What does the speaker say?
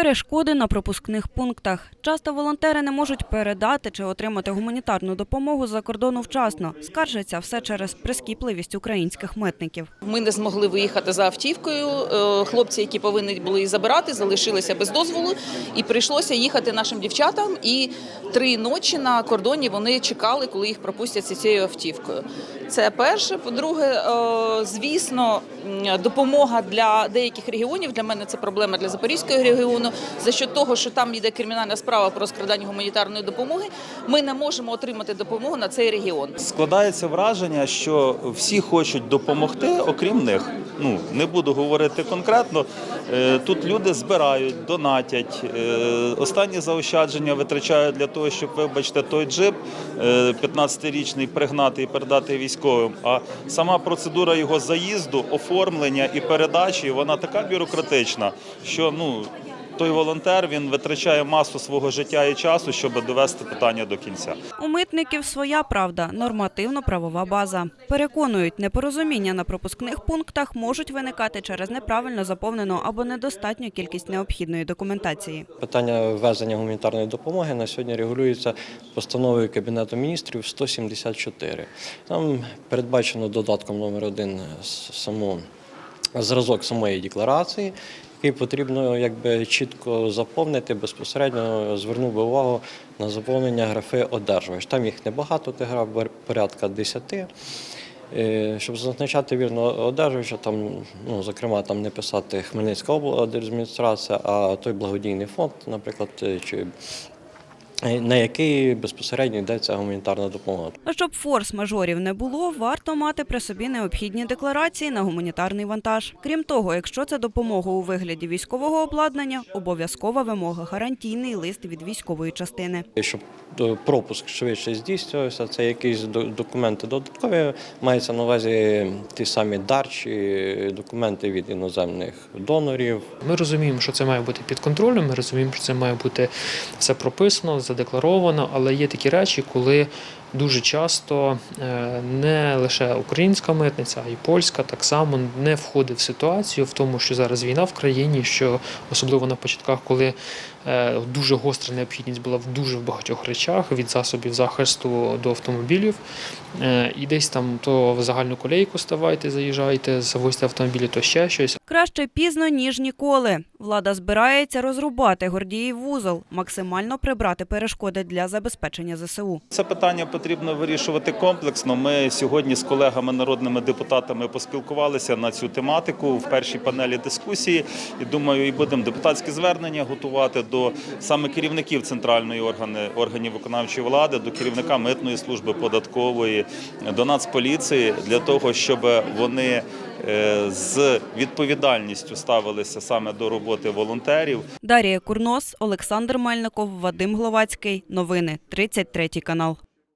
Перешкоди на пропускних пунктах. Часто волонтери не можуть передати чи отримати гуманітарну допомогу за кордону вчасно. Скаржаться все через прискіпливість українських митників. Ми не змогли виїхати за автівкою. Е, Хлопці, які повинні були забирати, залишилися без дозволу, і прийшлося їхати нашим дівчатам. І три ночі на кордоні вони чекали, коли їх пропустять цією автівкою. Це перше. По-друге, е, звісно, допомога для деяких регіонів. Для мене це проблема для Запорізького регіону. За що того, що там йде кримінальна справа про скрадання гуманітарної допомоги, ми не можемо отримати допомогу на цей регіон. Складається враження, що всі хочуть допомогти, окрім них. Ну не буду говорити конкретно. Е, Тут люди збирають, донатять. Е, Останні заощадження витрачають для того, щоб, вибачте, той джип е, 15-річний пригнати і передати військовим. А сама процедура його заїзду, оформлення і передачі вона така бюрократична, що ну. Той волонтер він витрачає масу свого життя і часу, щоб довести питання до кінця. У митників своя правда нормативно-правова база. Переконують, непорозуміння на пропускних пунктах можуть виникати через неправильно заповнену або недостатню кількість необхідної документації. Питання ввезення гуманітарної допомоги на сьогодні регулюється постановою Кабінету міністрів 174. Там передбачено додатком номер один саму зразок самої декларації, який потрібно якби чітко заповнити. Безпосередньо звернув би увагу на заповнення графи одержувач. Там їх небагато, тих граф порядка 10. Е, Щоб зазначати вірно одержувача, там, ну, зокрема, там не писати Хмельницька облдержадміністрація, а той благодійний фонд, наприклад, е, чи на який безпосередньо йдеться гуманітарна допомога. А щоб форс-мажорів не було, варто мати при собі необхідні декларації на гуманітарний вантаж. Крім того, якщо це допомога у вигляді військового обладнання, обов'язкова вимога гарантійний лист від військової частини. Щоб е, пропуск швидше здійснювався, це якісь до- документи додаткові. Мається на увазі ті самі дарчі, документи від іноземних донорів, Ми розуміємо, що це має бути під контролем. Ми розуміємо, що це має бути все прописано, задекларовано, але є такі речі, коли дуже часто е, не лише українська митниця, а й польська так само не входить в ситуацію, в тому, що зараз війна в країні, що особливо на початках, коли е, дуже гостра необхідність була в дуже багатьох речах від засобів захисту до автомобілів. Е, І десь там то в загальну колейку ставайте, заїжджайте, завозьте автомобілі, то ще щось. Краще пізно, ніж ніколи. Влада збирається розрубати Гордіїв вузол, максимально прибрати перешкоди для забезпечення ЗСУ. Це питання потрібно вирішувати комплексно. Ми сьогодні з колегами народними депутатами поспілкувалися на цю тематику в першій панелі дискусії. І думаю, і будемо депутатські звернення готувати до саме керівників центральної органи органів виконавчої влади, до керівника митної служби податкової, до нацполіції для того, щоб вони е, з відповідальністю ставилися саме до роботи волонтерів. Дарія Курнос, Олександр Мельников, Вадим Гловацький. Новини 33 канал.